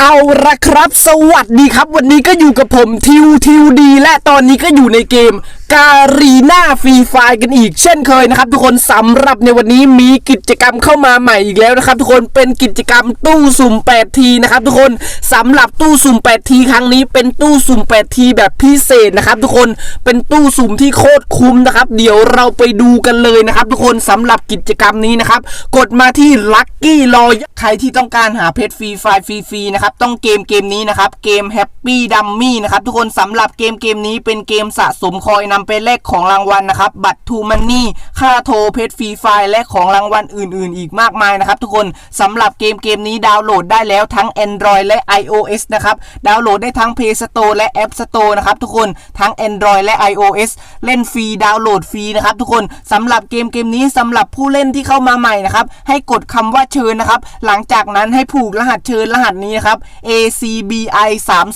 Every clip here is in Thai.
เอาละครับ สวัสดีครับ วันนี้ก็อยู่กับผมทิวทิวดี และตอนนี้ก็อยู่ในเกมการีนาฟรีไฟกันอีกเช่นเคยนะครับ ทุกคนสำหรับในวันนี้มีกิจกรรมเข้ามาใหม่อีกแล้วนะครับ ทุกคนเป็นกิจกรรมตู้สุ่ม 8 ทีนะครับ ทุกคนสำหรับตู้สุ่ม 8 ทีครั้งนี้เป็นตู้สุ่ม 8 ทีแบบพิเศษนะครับ ทุกคนเป็นตู้สุ่มที่โคตรคุ้มนะครับ เดี๋ยวเราไปดูกันเลยนะครับ ทุกคนสำหรับกิจกรรมนี้นะครับ กดมาที่ลัคกี้รอยใครที่ต้องการหาเพชรฟรีไฟฟรีๆนะครับต้องเกมเกมนี้นะครับเกม Happy Dummy นะครับทุกคนสำหรับเกมเกมนี้เป็นเกมสะสมคอยนะำไปแลกของรางวัลนะครับ บัตรทูมันนี่ค่าโทรเพชรฟรีไฟและของรางวัลอื่น ๆ อีกมากมายนะครับ ทุกคนสำหรับเกมเกมนี้ดาวน์โหลดได้แล้วทั้ง Android และ iOS นะครับดาวน์โหลดได้ทั้ง Play Store และ App Store นะครับทุกคนทั้ง Android และ iOS เล่นฟรีดาวน์โหลดฟรีนะครับทุกคนสำหรับเกมเกมนี้สำหรับผู้เล่นที่เข้ามาใหม่นะครับให้กดคำว่าเชิญนะครับ หลังจากนั้นให้ผูกรหัสเชิญรหัสนี้นะครับ ACBI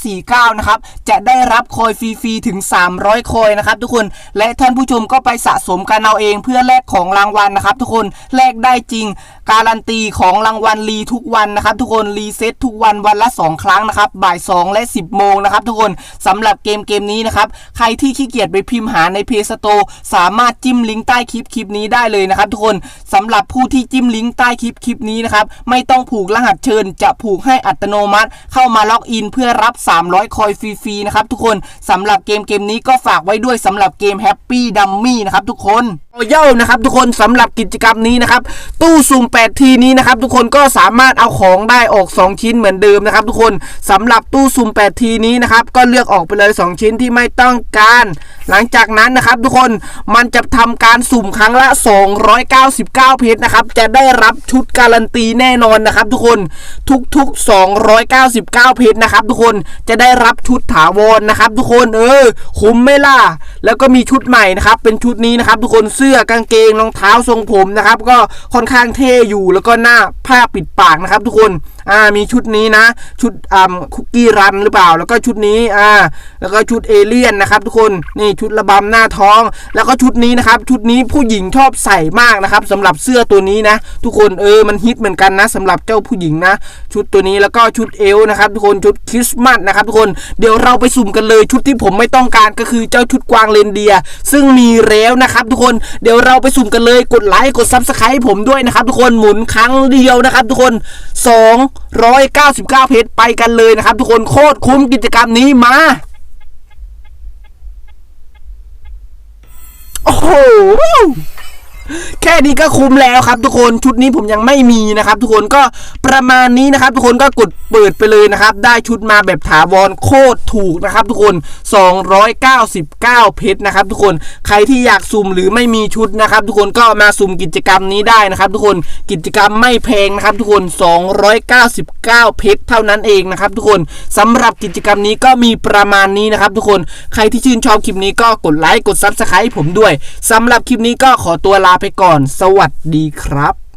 349นะครับจะได้รับคอยฟรีๆถึง 300 คอยนะครับทุกคน และท่านผู้ชมก็ไปสะสมกันเอาเองเพื่อแลกของรางวัลนะครับ ทุกคนแลกได้จริง การันตีของรางวัลรีทุกวันนะครับ ทุกคนรีเซ็ตทุกวันวันละ 2 ครั้งนะครับบ่าย 2 และ 10 โมงนะครับ ทุกคนสำหรับเกมเกมนี้นะครับใครที่ขี้เกียจไปพิมพ์หาในเพย์สโตสามารถจิ้มลิงก์ใต้คลิปคลิปนี้ได้เลยนะครับทุกคนสำหรับผู้ที่จิ้มลิงก์ใต้คลิปคลิปนี้นะครับไม่ต้องผูกรหัสเชิญ จะผูกให้อัตโนมัติ เข้ามาล็อกอินเพื่อรับ 300 คอยฟรีๆนะครับทุกคนสำหรับเกมเกมนี้ก็ฝากไว้ด้วยสำหรับเกม Happy Dummy นะครับทุกคนเย่านะครับทุกคนสำหรับกิจกรรมนี้นะครับ ตู้สุ่ม8ทีนี้นะครับทุกคนก็สามารถเอาของได้ออก 2 ชิ้นเหมือนเดิมนะครับ ทุกคนสำหรับตู้สุ่ม8ทีนี้นะครับก็เลือกออกไปเลย 2 ชิ้นที่ไม่ต้องการ หลังจากนั้นนะครับ ทุกคนมันจะทำการสุ่มครั้งละ 299 เพชรนะครับจะได้รับชุดการันตีแน่นอนนะครับ ทุกคนทุกๆ 299 เพชรนะครับ ทุกคนจะได้รับชุดถาวรนะครับ ทุกคนเออคุ้มไม่ล่ะแล้วก็มีชุดใหม่นะครับเป็นชุดนี้นะครับทุกคนเสื้อกางเกงรองเท้าทรงผมนะครับก็ค่อนข้างเท่อยู่แล้วก็หน้าผ้าปิดปากนะครับทุกคน อ่ามีชุดนี้นะ ชุดอ่าคุกกี้รันหรือเปล่า แล้วก็ชุดนี้อ่าแล้วก็ชุดเอเลี่ยนนะครับ ทุกคนนี่ชุดระบำหน้าท้อง แล้วก็ชุดนี้นะครับ ชุดนี้ผู้หญิงชอบใส่มากนะครับสำหรับเสื้อตัวนี้นะ ทุกคนเออมันฮิตเหมือนกันนะสำหรับเจ้าผู้หญิงนะ ชุดตัวนี้แล้วก็ชุดเอวนะครับทุกคนชุดคริสต์มาสนะครับทุกคนเดี๋ยวเราไปสุ่มกันเลยชุดที่ผมไม่ต้องการก็คือเจ้าชุดกวางเรนเดียร์ซึ่งมีแล้วนะครับ ทุกคนเดี๋ยวเราไปสุ่มกันเลยกดไลค์กดซับสไครต์ผมด้วยนะครับ ทุกคนหมุนครั้งเดียวนะครับ ทุกคน699 เพชรไปกันเลยนะครับ ทุกคนโคตรคุ้มกิจกรรมนี้มาโอ้โห แค่นี้ก็คุ้มแล้วครับ ทุกคนชุดนี้ผมยังไม่มีนะครับ ทุกคนก็ประมาณนี้นะครับ ทุกคนก็กดเปิดไปเลยนะครับ ได้ชุดมาแบบถาวรโคตรถูกนะครับ ทุกคน 299 เพชรนะครับ ทุกคนใครที่อยากสุ่มหรือไม่มีชุดนะครับ ทุกคนก็มาสุ่มกิจกรรมนี้ได้นะครับ ทุกคนกิจกรรมไม่แพงนะครับ ทุกคน 299 เพชรเท่านั้นเองนะครับ ทุกคนสำหรับกิจกรรมนี้ก็มีประมาณนี้นะครับ ทุกคนใครที่ชื่นชอบคลิปนี้ก็กดไลค์กดซับสไครต์ผมด้วยสำหรับคลิปนี้ก็ขอตัวลาไปก่อน สวัสดีครับ